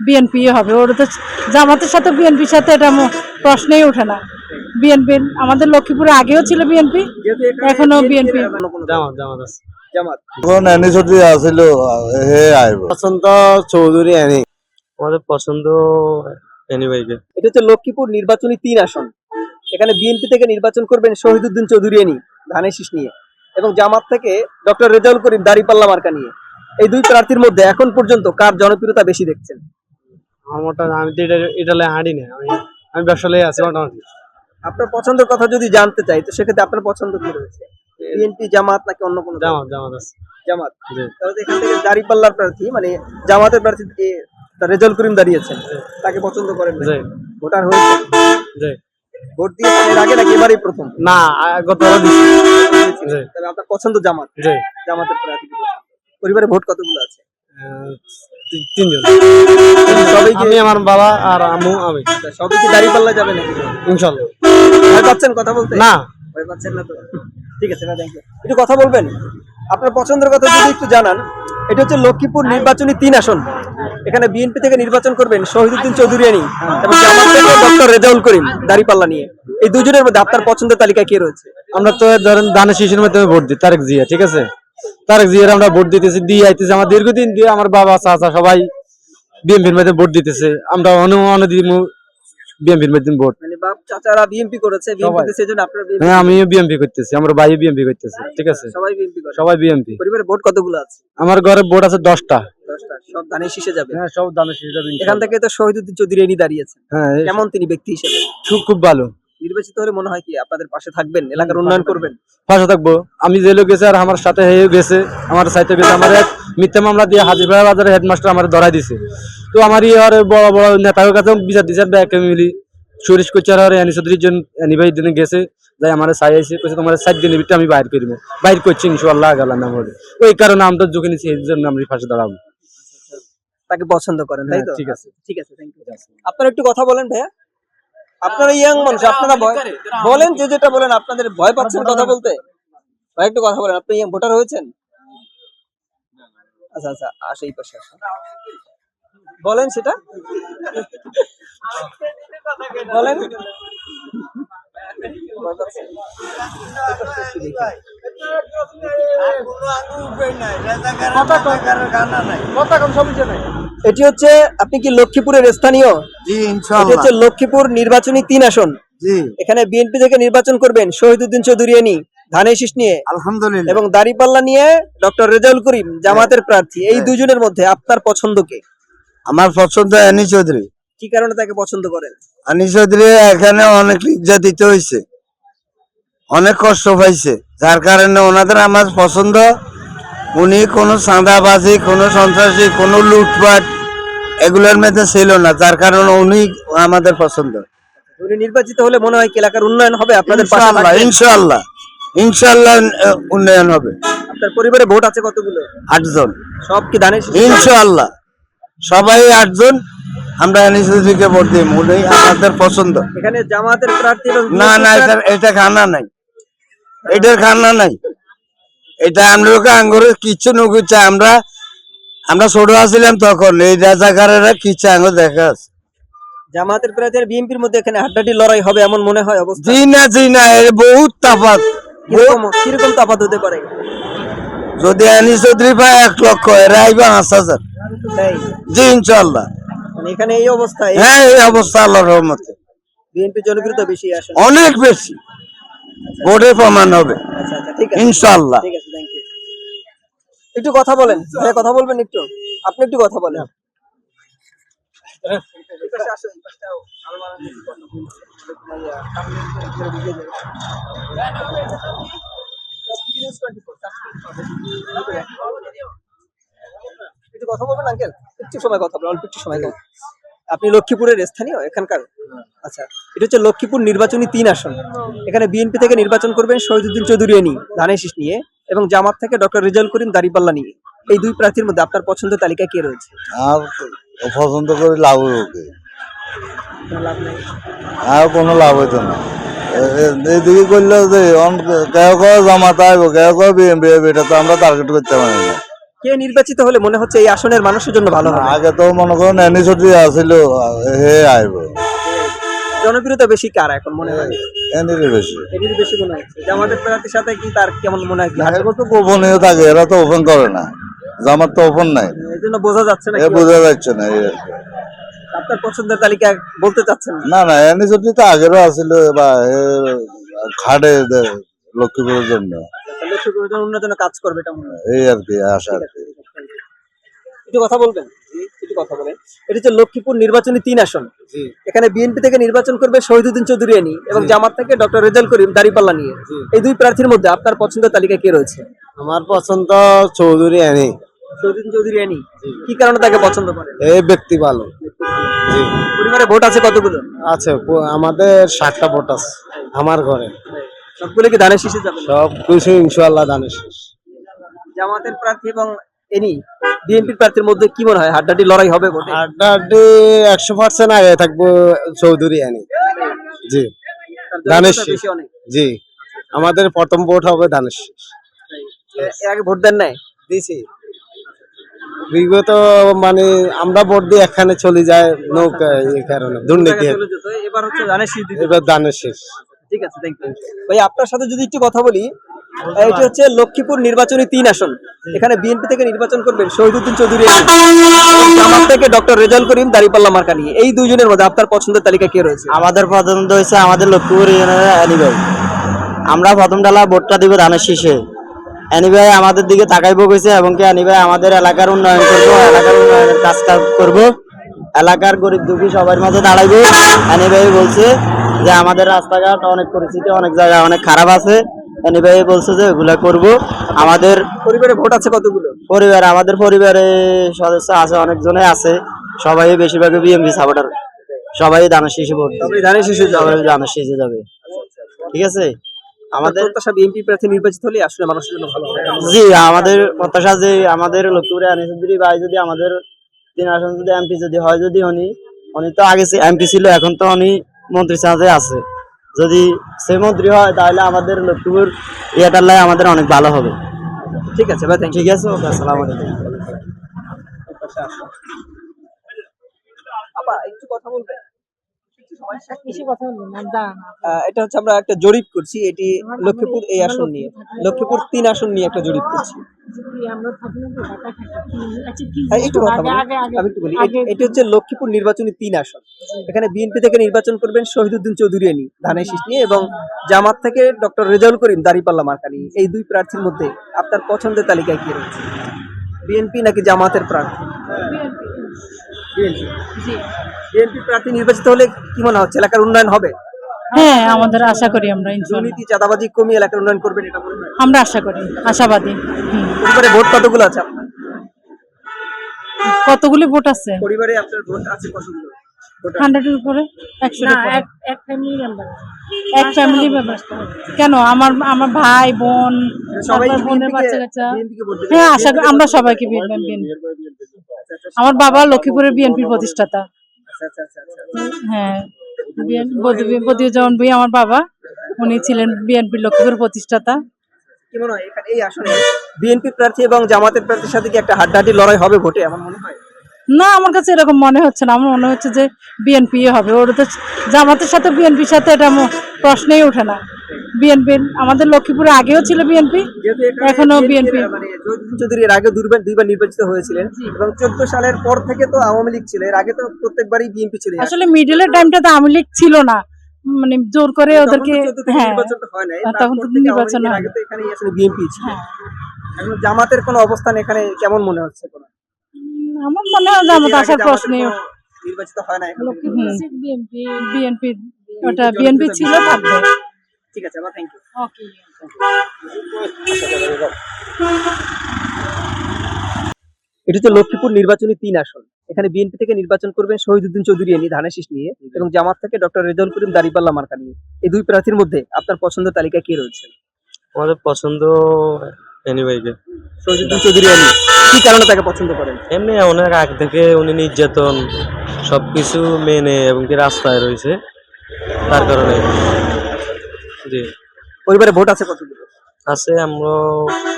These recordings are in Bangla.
বিএনপি হবে। ওর তো জামাতের সাথে বিএনপির সাথে এটা প্রশ্নই ওঠে না। বিএনপি আমাদের লক্ষ্মীপুরে আগেও ছিল বিএনপি এখনও আইব। পছন্দ চৌধুরী এনি। আমাদের পছন্দ এটা হচ্ছে লক্ষ্মীপুর নির্বাচনী তিন আসন। এখানে বিএনপি থেকে নির্বাচন করবেন শহীদুদ্দিন চৌধুরী এনি ধানের শীষ নিয়ে। এবং জামাত থেকে ডক্টর রেজাউল করিম দাড়িপাল্লা মার্কা নিয়ে। এই দুই প্রার্থীর মধ্যে এখন পর্যন্ত কার জনপ্রিয়তা বেশি দেখছেন? আমার মোটামুটি আমি তো এটা এটা হাঁটি না। আমি আমি ব্যবসায় আছি মোটামুটি। আপনার পছন্দের কথা যদি জানতে চাই তো সেক্ষেত্রে আপনার পছন্দ কি রয়েছে? বিএনপি জামাত নাকি অন্য কোনো জামাত জামাত আছে। জামাত। তাহলে এখান থেকে দাড়িপাল্লার প্রার্থী মানে জামাতের প্রার্থী রেজাউল করিম দাঁড়িয়েছেন তাকে পছন্দ করেন ভোটার হয়েছে? ভোট দিয়েছেন এর আগে নাকি এবারই প্রথম? না গতবার আপনার পছন্দ জামাত? জামাতের প্রার্থী পরিবারে ভোট কতগুলো আছে? আহ, তিনজন। সবাই কি আমার বাবা আর আম্মু আমি। সবাই কি দাড়িপাল্লা যাবে নাকি? ইনশাল্লাহ। ভয় পাচ্ছেন কথা বলতে? না। ভয় পাচ্ছেন না তো? ঠিক আছে থ্যাংক ইউ একটু কথা বলবেন? আপনার পছন্দের কথা যদি একটু জানান এটা হচ্ছে লক্ষ্মীপুর নির্বাচনী তিন আসন। এখানে বিএনপি থেকে নির্বাচন করবেন শহীদুদ্দিন চৌধুরী আনি এবং জামাত থেকে ডক্টর রেজাউল করিম দাড়িপাল্লা নিয়ে। এই দুজনের মধ্যে আপনার পছন্দের তালিকায় কে রয়েছে? আমরা তো ধরেন দানের শিশুর মাধ্যমে ভোট দিই তারেক জিয়া ঠিক আছে? তারেক জিয়ার আমরা ভোট দিতেছি দিয়ে আইতেছি আমার দীর্ঘদিন দিয়ে আমার বাবা চাচা সবাই বিএনপির মধ্যে ভোট দিতেছে। আমরা অন্য অন্যদিন বিএনপির মধ্যে ভোট। মানে বাপ চাচারা বিএনপি করেছে বিএনপি সেজন্য আপনার হ্যাঁ আমিও বিএনপি করতেছি আমার ভাইও করতেছে ঠিক আছে? সবাই করে। পরিবারে ভোট কতগুলো আছে? আমার ঘরে ভোট আছে দশটা। দশটা সব ধানের শীষে যাবে। হ্যাঁ সব দানের শিশু যাবে এখান থেকে তো শহীদুদ্দিন চৌধুরী এনি দাঁড়িয়েছেন। হ্যাঁ কেমন তিনি ব্যক্তি হিসেবে? খুব খুব ভালো। নির্বাচিত হলে মনে হয় কি আপনাদের পাশে থাকবেন এলাকার উন্নয়ন করবেন? পাশে থাকব। আমি জেলে গেছে আর আমার সাথে হয়ে গেছে আমার সাথে গেছে। আমার এক মিথ্যা মামলা দিয়ে হাজিরপাড়া বাজারে হেডমাস্টার আমার ধরাই দিছে। তো আমার ইয়ার বড় বড় নেতার কাছে বিচার দিছে ব্যাগ মিলি। সুরেশ কোচার আর এনি চৌধুরীর জন এনি ভাই দিনে গেছে যাই আমার সাই আইসে কইছে তোমার সাত দিনের ভিতরে আমি বাইর করব বাইর করছি ইনশাল্লাহ গেলাম না আমার ওই কারণে আমরা ঝুঁকে নিছি এই জন্য আমি পাশে দাঁড়াবো। তাকে পছন্দ করেন তাই তো? হ্যাঁ, ঠিক আছে। ঠিক আছে থ্যাংক ইউ আপনারা একটু কথা বলেন ভাইয়া। আপনারা ইয়াং মানুষ আপনারা ভয় বলেন যে যেটা বলেন আপনাদের ভয় পাচ্ছেন কথা বলতে। ভাই একটু কথা বলেন আপনি ইয়াং ভোটার হয়েছেন? আচ্ছা আচ্ছা আসে এই পাশে আসেন। বলেন সেটা। বলেন। কথা কম ভয় পাচ্ছেন? এটি হচ্ছে আপনি কি লক্ষ্মীপুরের স্থানীয়? জি ইনশাআল্লাহ হচ্ছে লক্ষ্মীপুর নির্বাচনী তিন আসন। জি। এখানে বিএনপি থেকে নির্বাচন করবেন শহীদুদ্দিন চৌধুরী এনি ধানের শীষ নিয়ে আলহামদুলিল্লাহ। এবং দাড়িপাল্লা নিয়ে ডক্টর রেজাউল করিম জামাতের প্রার্থী। এই হ্যাঁ। দুজনের মধ্যে আপনার পছন্দ কে? আমার পছন্দ এনি চৌধুরী। কি কারণে তাকে পছন্দ করেন? আনি চৌধুরী এখানে অনেক নির্যাতিত হয়েছে অনেক কষ্ট পাইছে। যার কারণে ওনাদের আমার পছন্দ উনি কোনো চাঁদাবাজি কোনো সন্ত্রাসী কোনো লুটপাট এগুলোর মধ্যে ছিল না যার কারণে উনি আমাদের পছন্দ। উনি নির্বাচিত হলে মনে হয় এলাকার উন্নয়ন হবে আপনাদের ইনশাআল্লাহ ইনশাআল্লাহ ইনশাআল্লাহ উন্নয়ন হবে। আপনার পরিবারে ভোট আছে কতগুলো? আটজন। সব কি শীষ? ইনশাআল্লাহ সবাই আটজন আমরা চৌধুরীকে ভোট দিই উনি আমাদের পছন্দ। এখানে জামাতের প্রার্থী না না এটা এটা খানা নাই এটার খানা নাই। এটা আমরা আঙ্গুরে কিচ্ছু নুকুচ্ছে আমরা আমরা ছোট আছিলাম তখন এই রাজাকারেরা কিচ্ছু আঙ্গুর দেখা আছে। জামাতের প্রার্থী আর বিএনপির মধ্যে এখানে হাড্ডাটি লড়াই হবে এমন মনে হয় অবস্থা? জি না জি না এর বহুত তাপাত কীরকম হতে পারে? যদি আনি চৌধুরী পায় এক লক্ষ এরা আইবা পাঁচ হাজার। জি ইনশাল্লাহ। মানে এখানে এই অবস্থা হ্যাঁ এই অবস্থা আল্লাহর রহমতে। বিএনপি জনপ্রিয়তা বেশি আসে অনেক বেশি। ভোটে প্রমাণ হবে। আচ্ছা আচ্ছা ঠিক আছে। ইনশাল্লাহ ঠিক আছে থ্যাংক ইউ একটু কথা বলেন। ভাইয়া, কথা বলবেন একটু? আপনি একটু কথা বলেন। একটু কথা। একটু সময় কথা বলেন, অল্প একটু সময় আপনি লক্ষ্মীপুরের স্থানীয় এখানকার? আচ্ছা এটা হচ্ছে লক্ষ্মীপুর নির্বাচনী তিন আসন। এখানে বিএনপি থেকে নির্বাচন করবেন শহীদুদ্দিন চৌধুরী ধানের শীষ নিয়ে। এবং জামাত থেকে ডক্টর রেজাউল করিম দাড়িপাল্লা নিয়ে। এই দুই প্রার্থীর মধ্যে আপনার পছন্দের তালিকা কে রয়েছে? আর পছন্দ করে লাভ হবে আর কোনো লাভ হইতো না। এ- এ- এইদিকে করলে যে কেউ কেউ জামাত আইব কেউ কেউ বিএমপি আইব এটা তো আমরা টার্গেট করতে পারি না। কে নির্বাচিত হলে মনে হচ্ছে এই আসনের মানুষের জন্য ভালো হবে? আগে তো মনে করেন এনি ছুটি আছিল হে আইব। জনপ্রিয়তা বেশি কার এখন মনে হয়? এনির বেশি। এটির বেশি মনে হচ্ছে। জামাতের প্রার্থীর সাথে কি তার কেমন মনে হয়? এগুলো তো গোপনীয় থাকে এরা তো ওপেন করে না। জামার তো ওপেন নাই। এই জন্য বোঝা যাচ্ছে না এ বোঝা যাচ্ছে না। আপনার পছন্দের তালিকা বলতে চাচ্ছেন না? না না এনি ছুটি তো আগেরও আছিল বা খাটে লক্ষ্মীপুরের জন্য। লক্ষ্মীপুরের জন্য কাজ করবে এটা মনে হয়। এই আর কি আশা আর কি। একটু কথা বলবেন? কথা বলেন। এটা হচ্ছে লক্ষ্মীপুর নির্বাচনী তিন আসন। এখানে বিএনপি থেকে নির্বাচন করবে শহীদুদ্দিন চৌধুরী আনি এবং জামাত থেকে ডক্টর রেজাল করিম দাঁড়িপাল্লা নিয়ে। এই দুই প্রার্থীর মধ্যে আপনার পছন্দের তালিকা কে রয়েছে? আমার পছন্দ চৌধুরী আনি। শহীদুদ্দিন চৌধুরী আনি। কি কারণে তাকে পছন্দ করেন? এই ব্যক্তি ভালো। পরিবারে ভোট আছে কতগুলো? আছে আমাদের ষাটটা ভোট আছে আমার ঘরে। সবগুলো কি ধানের শীষে যাবে? সব কিছু ইনশাল্লাহ জানিস জামাতের প্রার্থী এবং এনি বিএনপির প্রার্থীর মধ্যে কি মনে হয়? হাড্ডাহাড্ডি লড়াই হবে ভোটে একশো পার্সেন্ট আগে থাকব চৌধুরী আনি জি। ধানের শীষ। জি। আমাদের প্রথম ভোট হবে দানেশ এ- এর আগে ভোট দেন নাই? দিছি। বিগত মানে আমরা ভোট দিয়ে এখানে চলে যায় নৌকা এই কারণে দুর্নীতি। এবার হচ্ছে ধানের শীষ এবার শেষ। ঠিক আছে থ্যাংক ইউ ভাই আপনার সাথে যদি একটু কথা বলি এটি হচ্ছে লক্ষ্মীপুর নির্বাচনী তিন আসন। এখানে বিএনপি থেকে নির্বাচন করবেন শহীদুদ্দিন চৌধুরী থেকে ডক্টর রেজাল করিম দাঁড়িপাল্লা মার্কা নিয়ে। এই দুইজনের মধ্যে আপনার পছন্দের তালিকা কে রয়েছে? আমাদের পছন্দ হয়েছে আমাদের লক্ষ্মীপুর অ্যানি ভাই। আমরা প্রথম ডালা ভোটটা দিব ধানের শীষে। অ্যানি ভাই আমাদের দিকে তাকাইবো কইছে এবং কি অ্যানি ভাই আমাদের এলাকার উন্নয়ন করব এলাকার উন্নয়নের কাজ কাজ করব। এলাকার গরিব দুঃখী সবার মাঝে দাঁড়াইবো। অ্যানি ভাই বলছে যে আমাদের রাস্তাঘাট অনেক পরিস্থিতি অনেক জায়গায় অনেক খারাপ আছে। অ্যানি ভাই বলছে যে এগুলা করব। আমাদের পরিবারে ভোট আছে কতগুলো? পরিবার আমাদের পরিবারে সদস্য আছে অনেকজনে আছে। সবাই বেশিরভাগই বিএমপি সাপোর্টার সবাই দানের শীষে ভোট শীষে যাবে। দানের যাবে। ঠিক আছে? আমাদের প্রত্যাশা বিএনপি প্রার্থী নির্বাচিত হলে আসলে মানুষের জন্য ভালো জি আমাদের প্রত্যাশা যে আমাদের লক্ষ্মীপুরে আনিসুদ্দিন ভাই যদি আমাদের তিন আসন যদি এমপি যদি হয় যদি উনি উনি তো আগে এমপি ছিল এখন তো উনি মন্ত্রী চাঁদে আছে। যদি সে মন্ত্রী হয় তাহলে আমাদের লক্ষ্মীপুর ইয়েটার লাই আমাদের অনেক ভালো হবে। ঠিক আছে ভাই থ্যাংক ঠিক আছে ওকে আসসালামু আলাইকুম। আপা একটু কথা বলবেন? এটা হচ্ছে আমরা একটা জরিপ করছি এটি লক্ষ্মীপুর এই আসন নিয়ে। লক্ষ্মীপুর তিন আসন নিয়ে একটা জরিপ করছি। এটি- হচ্ছে লক্ষ্মীপুর নির্বাচনী তিন আসন। এখানে বিএনপি থেকে নির্বাচন করবেন শহীদুদ্দিন চৌধুরী আনি ধানের শীষ নিয়ে এবং জামাত থেকে ডক্টর রেজাউল করিম দাঁড়িপাল্লা মার্কা নিয়ে। এই দুই প্রার্থীর মধ্যে আপনার পছন্দের তালিকায় কি রয়েছে? বিএনপি নাকি জামাতের প্রার্থী? বিএনপি। প্রার্থী নির্বাচিত হলে কি মনে হচ্ছে এলাকার উন্নয়ন হবে? হ্যাঁ আমাদের আশা করি আমরা দুর্নীতি চাঁদাবাজি কমিয়ে এলাকার উন্নয়ন করবেন এটা মনে হয়? আমরা আশা করি আশাবাদী। পরিবারে ভোট কতগুলো আছে আপনার? কতগুলি ভোট আছে? পরিবারে আপনার ভোট আছে কতগুলো? হান্ড্রেডের উপরে? একশো এক ফ্যামিলি মেম্বার এক ফ্যামিলি মেম্বার কেন? আমার আমার ভাই বোন সবাই তারপর বোনের বাচ্চা কাচ্চা। হ্যাঁ আশা করি আমরা সবাইকে আমার বাবা লক্ষ্মীপুরের বিএনপির প্রতিষ্ঠাতা। আচ্ছা আচ্ছা আচ্ছা। হ্যাঁ। বদিউজ্জামান ভাই আমার বাবা। উনি ছিলেন বিএনপির লক্ষ্মীপুর প্রতিষ্ঠাতা। কি মনে হয়? এখানে এই আসনে বিএনপি প্রার্থী এবং জামাতের প্রার্থীর সাথে কি একটা হাড্ডাহাড্ডি লড়াই হবে ভোটে আমার মনে হয়? না আমার কাছে এরকম মনে হচ্ছে না। আমার মনে হচ্ছে যে বিএনপি হবে। ওটা তো জামাতের সাথে বিএনপির সাথে এটা প্রশ্নই ওঠে না। বিএনপি আমাদের লক্ষ্মীপুরে আগেও ছিল বিএনপি এখনও মানে চৌধুরী এর আগে দুইবার দুইবার নির্বাচিত হয়েছিলেন এবং চোদ্দ সালের পর থেকে তো আওয়ামী লীগ ছিল এর আগে তো প্রত্যেকবারই বিএনপি ছিল আসলে মিডলের টাইমটা তো আওয়ামী লীগ ছিল না মানে জোর করে ওদেরকে হ্যাঁ হয় তখন তো নির্বাচন আওয়ামী লীগের হয়। আগে তো এখানেই আসলে বিএনপি ছিল হ্যাঁ। এখন জামাতের কোনো অবস্থান এখানে কেমন মনে হচ্ছে কোনো আমার মনে হয় জামাত আসার প্রশ্নই নির্বাচিত হয় না এখন বিএনপি ওটা বিএনপি ছিল থাকবে ঠিক আছে থ্যাংক ইউ ওকে এটা হচ্ছে লক্ষ্মীপুর নির্বাচনী তিন আসন। এখানে বিএনপি থেকে নির্বাচন করবেন শহীদুদ্দিন চৌধুরী আনি ধানের শীষ নিয়ে এবং জামাত থেকে ডক্টর রেজাউল করিম দাঁড়িপাল্লা মার্কা নিয়ে। এই দুই প্রার্থীর মধ্যে আপনার পছন্দের তালিকা কে রয়েছে? আমাদের পছন্দ এনিভাইকে শহীদুদ্দিন চৌধুরী আনি কি কারণে তাকে পছন্দ করেন? এমনি অনেক আগ থেকে উনি নির্যাতন সবকিছু মেনে এবং কি রাস্তায় রয়েছে তার কারণে। জি। পরিবারে ভোট আছে কতগুলো? আছে আমরা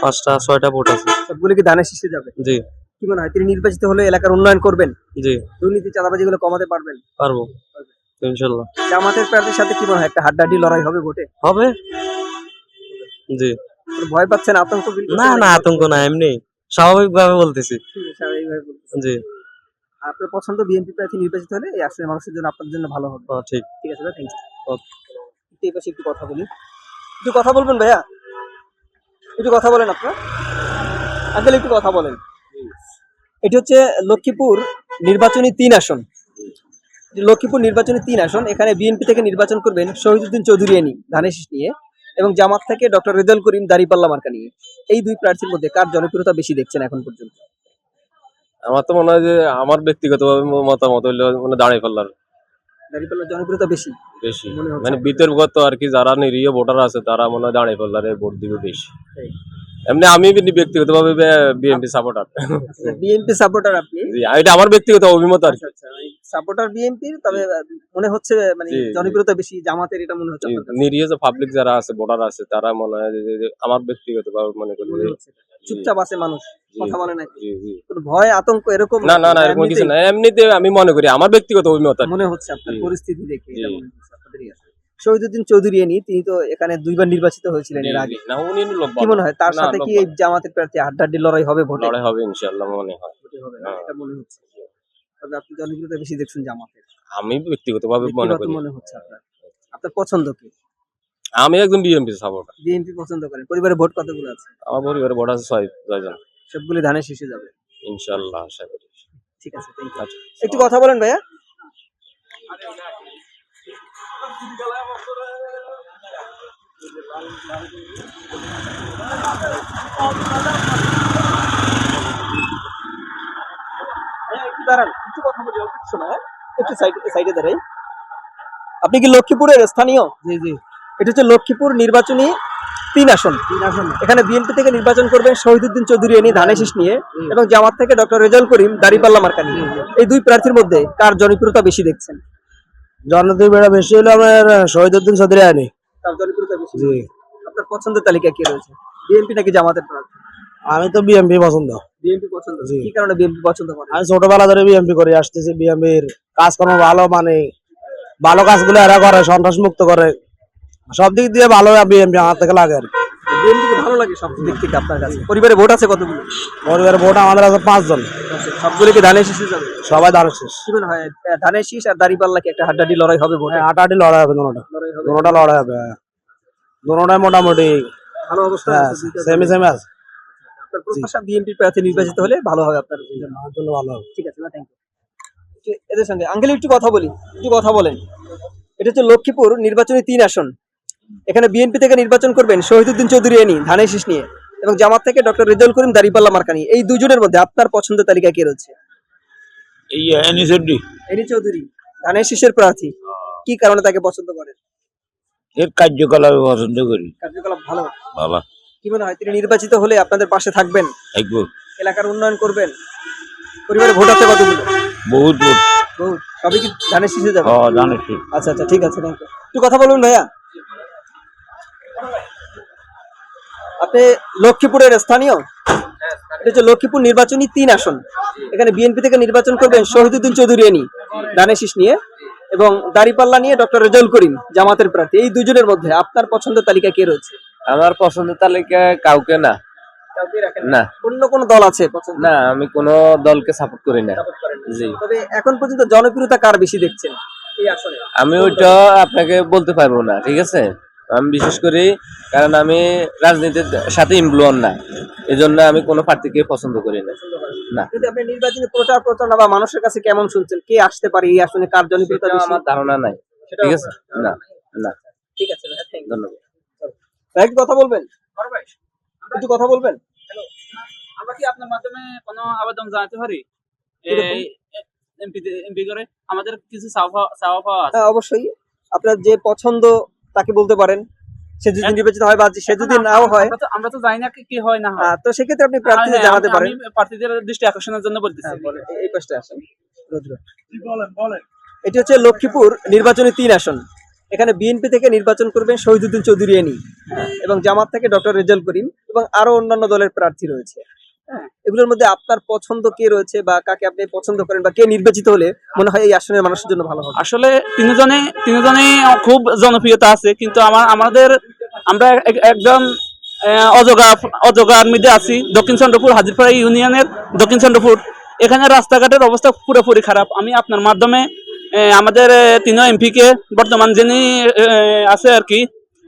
পাঁচটা ছয়টা ভোট আছে। সবগুলো কি ধানের শীষে যাবে? জি। কি মনে হয় তিনি নির্বাচিত হলে এলাকার উন্নয়ন করবেন? জি। দুর্নীতি চাঁদাবাজি গুলো কমাতে পারবেন? পারব। ইনশাল্লাহ। জামাতের প্রার্থীর সাথে কি মনে হয় একটা হাড্ডাহাড্ডি লড়াই হবে ভোটে? হবে। জি। ভয় পাচ্ছেন আতঙ্ক না না আতঙ্ক না এমনি। স্বাভাবিক ভাবে বলতেছি স্বাভাবিকভাবে। জি। আপনার পছন্দ বিএনপি প্রার্থী নির্বাচিত হলে এই আসলে মানুষের জন্য আপনার জন্য ভালো হবে। ঠিক। ঠিক আছে থ্যাংক ইউ Okay. একটু এই পাশে একটু কথা বলি। একটু কথা বলবেন ভাইয়া? একটু কথা বলেন আপনার। আঙ্কেল, একটু কথা বলেন। এটি হচ্ছে লক্ষ্মীপুর নির্বাচনী তিন আসন। লক্ষ্মীপুর নির্বাচনী তিন আসন, এখানে বিএনপি থেকে নির্বাচন করবেন শহীদুদ্দিন চৌধুরী এনি ধানের শীষ নিয়ে, এবং জামাত থেকে ডক্টর রেজাল করিম দাঁড়িপাল্লা মার্কা নিয়ে। এই দুই প্রার্থীর মধ্যে কার জনপ্রিয়তা বেশি দেখছেন এখন পর্যন্ত? আমার তো মনে হয় যে আমার ব্যক্তিগতভাবে মতামত হইল মানে দাঁড়িয়ে ফেলার দাঁড়িপাল্লার জনপ্রিয়তা বেশি বেশি। মানে বিতর্কত আর কি যারা নিরীহ ভোটার আছে তারা মনে হয় ভোট দিবে বেশি। এমনি আমি ব্যক্তিগতভাবে বিএনপি সাপোর্টার বিএনপি সাপোর্টার আপনি? এটা আমার ব্যক্তিগত অভিমত আর সাপোর্টার বিএনপির তবে মনে হচ্ছে মানে জনপ্রিয়তা বেশি জামাতের এটা মনে হচ্ছে নিরীহ যে পাবলিক যারা আছে ভোটার আছে তারা মনে হয় আমার ব্যক্তিগত মনে করি মনে। চুপচাপ আছে মানুষ কথা বলে না। ভয় আতঙ্ক এরকম না না না এরকম কিছু না। এমনিতে আমি মনে করি আমার ব্যক্তিগত অভিমত মনে হচ্ছে আপনার পরিস্থিতি দেখে এটা মনে হচ্ছে আপনাদেরই আছে। শহীদুদ্দিন চৌধুরী এনি তিনি তো এখানে দুইবার নির্বাচিত হয়েছিলেন এর আগে। না উনি লোক কি মনে হয় তার সাথে কি এই জামাতের প্রার্থী হাড্ডাহাড্ডি লড়াই হবে ভোটে? লড়াই হবে ইনশাআল্লাহ মনে হয়। হবে হ্যাঁ। এটা মনে হচ্ছে। তবে আপনি জনপ্রিয়তা বেশি দেখছেন জামাতের। আমি ব্যক্তিগতভাবে মনে করি। মনে হচ্ছে আপনার। আপনার পছন্দ কি? আমি একদম বিএনপি সাপোর্টার বিএনপি পছন্দ করেন। পরিবারে ভোট কতগুলো আছে? আমার পরিবারে ভোট আছে ছয় ছয়জন সবগুলি ধানের শীষে যাবে। ইনশাআল্লাহ আশা করি। ঠিক আছে you। আচ্ছা। একটু কথা বলেন ভাইয়া। ভাইয়া, দাঁড়ান একটু কথা বলি একটু সময়? একটু সাইডে সাইডে দাঁড়াই। আপনি কি লক্ষ্মীপুরের স্থানীয়? জি জি। এটা হচ্ছে লক্ষ্মীপুর নির্বাচনী তিন আসন। এখানে বিএনপি থেকে নির্বাচন করবেন শহীদুদ্দিন চৌধুরী এনি ধানের শীষ নিয়ে এবং জামাত থেকে ডক্টর রেজাল করিম দাড়িপাল্লা মার্কা নিয়ে। এই দুই প্রার্থীর মধ্যে কার জনপ্রিয়তা বেশি দেখছেন? জনপ্রিয় বেড়া বেশি হলো আমার শহীদুদ্দিন চৌধুরী আনি। কার জনপ্রিয়তা বেশি? আপনার পছন্দের তালিকা কি রয়েছে? বিএনপি নাকি জামাতের প্রার্থী? আমি তো বিএমপি পছন্দ। বিএনপি পছন্দ। কি কারণে বিএনপি পছন্দ করেন আমি ছোটবেলা ধরে বিএমপি করে আসতেছি বিএমপির কাজকর্ম ভালো মানে ভালো কাজগুলো এরা করে সন্ত্রাস মুক্ত করে। সব দিক দিয়ে ভালো বিএমপি আমার থেকে লাগে আর কি। বিএনপি ভালো লাগে সব দিক থেকে আপনার কাছে? পরিবারে ভোট আছে কতগুলো? ভোট আমাদের আছে পাঁচজন। সবগুলো কি ধানের শীষে যাবে সবাই দাঁড়িয়ে শেষ। কি মনে হয় ধানের শীষ আর দাড়িপাল্লা কি একটা হাড্ডাডি লড়াই হবে ভোটে? আটাআটি লড়াই হবে লড়াই হবে। লড়াই মোটামুটি ভালো অবস্থা হ্যাঁ, সেমি সেমি আছে। আপনার প্রত্যাশা বিএনপি প্রার্থী নির্বাচিত হলে ভালো হবে আপনার জন্য। ভালো হবে। ঠিক আছে থ্যাংক ইউ এদের সঙ্গে আঙ্কেল একটু কথা বলি একটু কথা বলেন। এটা হচ্ছে লক্ষ্মীপুর নির্বাচনী তিন আসন। এখানে বিএনপি থেকে নির্বাচন করবেন শহীদুদ্দিন চৌধুরী এনি ধানের শীষ নিয়ে। এবং জামাত থেকে ডক্টর রেজাউল করিম দাড়িপাল্লা মার্কানি। এই দুজনের মধ্যে আপনার পছন্দের তালিকা কে রয়েছে? এই এনএসএডি এনি চৌধুরী ধানের শীষের প্রার্থী। কি কারণে তাকে পছন্দ করেন? এর কার্যকলাপ পছন্দ করি। কার্যকলাপ ভালো? কি মনে হয় তিনি নির্বাচিত হলে আপনাদের পাশে থাকবেন? থাকব। এলাকার উন্নয়ন করবেন? পরিবারে ভোট আছে কতগুলো? বহুত বহুত বহুত। সবই কি ধানের শীষে যাবে? ও জানিস আচ্ছা আচ্ছা ঠিক আছে থ্যাংক ইউ। একটু কথা বলুন ভাইয়া? আপনি লক্ষ্মীপুরের স্থানীয়? এটা হচ্ছে লক্ষ্মীপুর নির্বাচনী তিন আসন। এখানে বিএনপি থেকে নির্বাচন করবেন শহীদুদ্দিন চৌধুরী এনি দানের শীষ নিয়ে এবং দাড়িপাল্লা নিয়ে ডক্টর রেজাউল করিম জামাতের প্রার্থী। এই দুজনের মধ্যে আপনার পছন্দের তালিকা কে রয়েছে? আমার পছন্দের তালিকা কাউকে না। না? অন্য কোন দল আছে না আমি কোনো দলকে সাপোর্ট করি না। জি। তবে এখন পর্যন্ত জনপ্রিয়তা কার বেশি দেখছেন আমি ওইটা আপনাকে বলতে পারব না ঠিক আছে? আমি বিশেষ করি কারণ আমি রাজনীতির সাথে ইনফ্লুয়েন্স না। এই জন্য আমি কোনো প্রার্থীকে পছন্দ করি না। না। যদি আপনি নির্বাচনী প্রচার প্রচারণা বা মানুষের কাছে কেমন শুনছেন? কে আসতে পারে এই আসনে? কার জনপ্রিয়তা আমার ধারণা নাই। ঠিক আছে? না না। ঠিক আছে. ধন্যবাদ। ভাই, একটু কথা বলবেন? একটু কথা বলবেন? আমরা কি আপনার মাধ্যমে কোনো আবেদন জানাতে পারি? এই এমপি এমপি করে? আমাদের কিছু চাওয়া চাওয়া পাওয়া আছে। হ্যাঁ অবশ্যই। আপনার যে পছন্দ তাকে বলতে পারেন। সে যদি নির্বাচিত হয় বা সে যদি নাও হয় আমরা তো জানি না কি- হয় না তো সেক্ষেত্রে আপনি প্রার্থীদের হ্যাঁ, জানাতে পারেন। প্রার্থীদের দৃষ্টি আকর্ষণের জন্য বলতেছি। হ্যাঁ, বলেন। এই- পাশটা আসেন। রোজ রোজ। এটি হচ্ছে লক্ষ্মীপুর নির্বাচনী তিন আসন। এখানে বিএনপি থেকে নির্বাচন করবেন শহীদুদ্দিন চৌধুরী এনি এবং জামাত থেকে ডক্টর রেজাল করিম এবং আরও অন্যান্য দলের প্রার্থী রয়েছে। হ্যাঁ এগুলোর মধ্যে আপনার পছন্দ কে রয়েছে বা কাকে আপনি পছন্দ করেন বা কে নির্বাচিত হলে মনে হয় এই আসনের মানুষের জন্য ভালো হবে? আসলে তিনজনে তিনজনেই খুব জনপ্রিয়তা আছে কিন্তু আমার আমাদের আমরা একদম অজগা অজগার মধ্যে আছি। দক্ষিণ চন্দ্রপুর হাজিরপাড়া ইউনিয়নের দক্ষিণ চন্দ্রপুর। এখানে রাস্তাঘাটের অবস্থা পুরোপুরি খারাপ। আমি আপনার মাধ্যমে আমাদের তিন এমপি কে বর্তমান যিনি আছে আর কি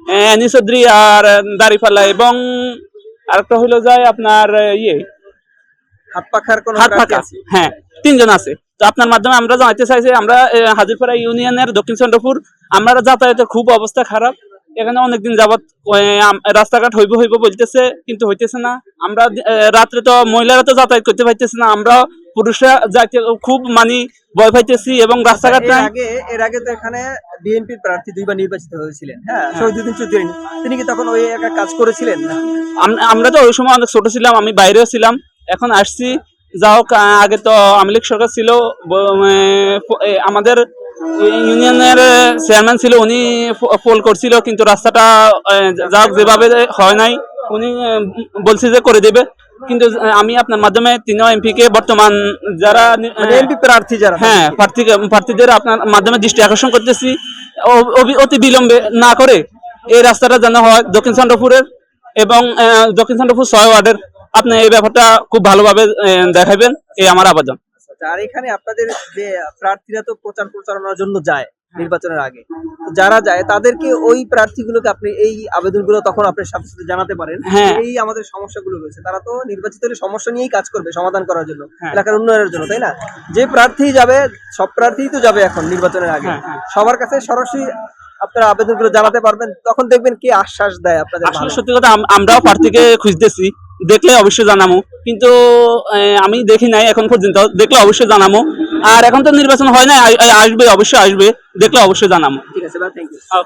অ্যানি চৌধুরী আর দাঁড়িপাল্লা এবং আরেকটা হইল যায় আপনার ইয়ে। হাত পাখার কোন হাত প্রার্থী হ্যাঁ তিনজন আছে। তো আপনার মাধ্যমে আমরা জানাইতে চাইছি আমরা হাজিরপাড়া ইউনিয়নের দক্ষিণ চন্দ্রপুর আমরা যাতায়াতের খুব অবস্থা খারাপ। এখানে অনেকদিন যাবত রাস্তাঘাট হইব হইব বলতেছে কিন্তু হইতেছে না। আমরা রাত্রে তো মহিলারা তো যাতায়াত করতে পারতেছে না। আমরা পুরুষরা যাইতে খুব মানে ভয় পাইতেছি এবং রাস্তাঘাট এর নাই। আগে এর আগে তো এখানে বিএনপির প্রার্থী দুইবার নির্বাচিত হয়েছিলেন হ্যাঁ? শহীদুদ্দিন চৌধুরী তিনি কি তখন ওই একা কাজ করেছিলেন? আমরা তো ওই সময় অনেক ছোট ছিলাম আমি বাইরেও ছিলাম এখন আসছি। যা হোক আগে তো আওয়ামী লীগ সরকার ছিল আমাদের ইউনিয়নের চেয়ারম্যান ছিল উনি ফোল করছিল কিন্তু রাস্তাটা যাক যেভাবে হয় নাই উনি বলছে যে করে দেবে। কিন্তু আমি আপনার মাধ্যমে তিন এমপি কে বর্তমান যারা মানে এমপি প্রার্থী যারা হ্যাঁ প্রার্থী প্রার্থীদের আপনার মাধ্যমে দৃষ্টি আকর্ষণ করতেছি অতি বিলম্বে না করে এই রাস্তাটা যেন হয় দক্ষিণ চন্দ্রপুরের এবং দক্ষিণ চন্দ্রপুর ছয় ওয়ার্ডের। আপনি এই ব্যাপারটা খুব ভালোভাবে দেখাবেন এই আমার আবেদন। আচ্ছা, আর এখানে আপনাদের যে প্রার্থীরা তো প্রচার প্রচারণার জন্য যায় নির্বাচনের আগে। যারা যায় তাদেরকে ওই প্রার্থীগুলোকে আপনি এই আবেদনগুলো তখন আপনার সাথে সাথে জানাতে পারেন। হ্যাঁ। এই আমাদের সমস্যাগুলো রয়েছে। তারা তো নির্বাচিত হলে সমস্যা নিয়েই কাজ করবে সমাধান করার জন্য। হ্যাঁ। এলাকার উন্নয়নের জন্য তাই না? যে প্রার্থী যাবে সব প্রার্থীই তো যাবে এখন নির্বাচনের আগে। হ্যাঁ, হ্যাঁ। সবার কাছে সরাসরি আপনারা আবেদনগুলো জানাতে পারবেন তখন দেখবেন কি আশ্বাস দেয় আপনাদের আসলে সত্যি কথা আম- আমরাও প্রার্থীকে খুঁজতেছি দেখলে অবশ্যই জানামো। কিন্তু আমি দেখি নাই এখন পর্যন্ত দেখলে অবশ্যই জানামো। আর এখন তো নির্বাচন হয় না আসবে অবশ্যই আসবে দেখলে অবশ্যই জানামো। ঠিক আছে